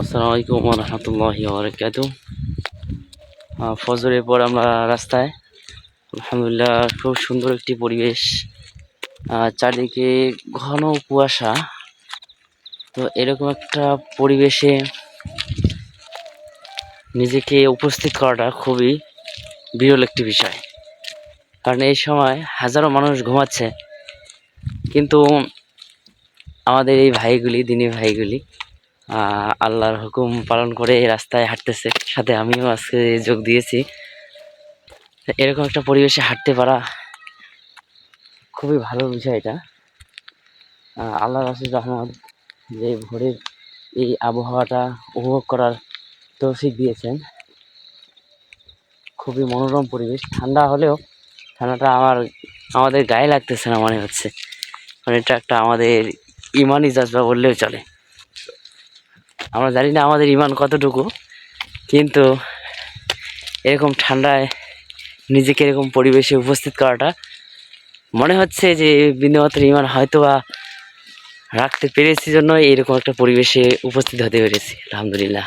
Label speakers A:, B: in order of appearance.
A: আসসালামু আলাইকুম রহমতুল্লাহ বরকাত ফজরের পর আমরা রাস্তায়। আলহামদুলিল্লাহ, খুব সুন্দর একটি পরিবেশ। চারদিকে ঘন কুয়াশা। তো এরকম একটা পরিবেশে নিজেকে উপস্থিত করাটা খুবই বিরল একটি বিষয়। কারণ এই সময় হাজারো মানুষ ঘুমাচ্ছে। কিন্তু আমাদের এই ভাইগুলি, দিনী ভাইগুলি আল্লাহর হুকুম পালন করে এই রাস্তায় হাঁটতেছে। সাথে আমিও আজকে যোগ দিয়েছি। এরকম একটা পরিবেশে হাঁটতে পারা খুবই ভালো বিষয় এটা। আল্লাহ রাসুল রহমত যে ভোরের এই আবহাওয়াটা উপভোগ করার তৌফিক দিয়েছেন। খুবই মনোরম পরিবেশ। ঠান্ডা হলেও ঠান্ডাটা আমার, আমাদের গায়ে লাগতেছে না মনে হচ্ছে। মানে এটা একটা আমাদের ইমানই জাজবা বললেও চলে। আমরা জানি না আমাদের ইমান কতটুকু, কিন্তু এরকম ঠান্ডায় নিজেকে এরকম পরিবেশে উপস্থিত করাটা মনে হচ্ছে যে বিন্দুমাত্র ইমান হয়তো বা রাখতে পেরেছি জন্য এরকম একটা পরিবেশে উপস্থিত হতে পেরেছি, আলহামদুলিল্লাহ।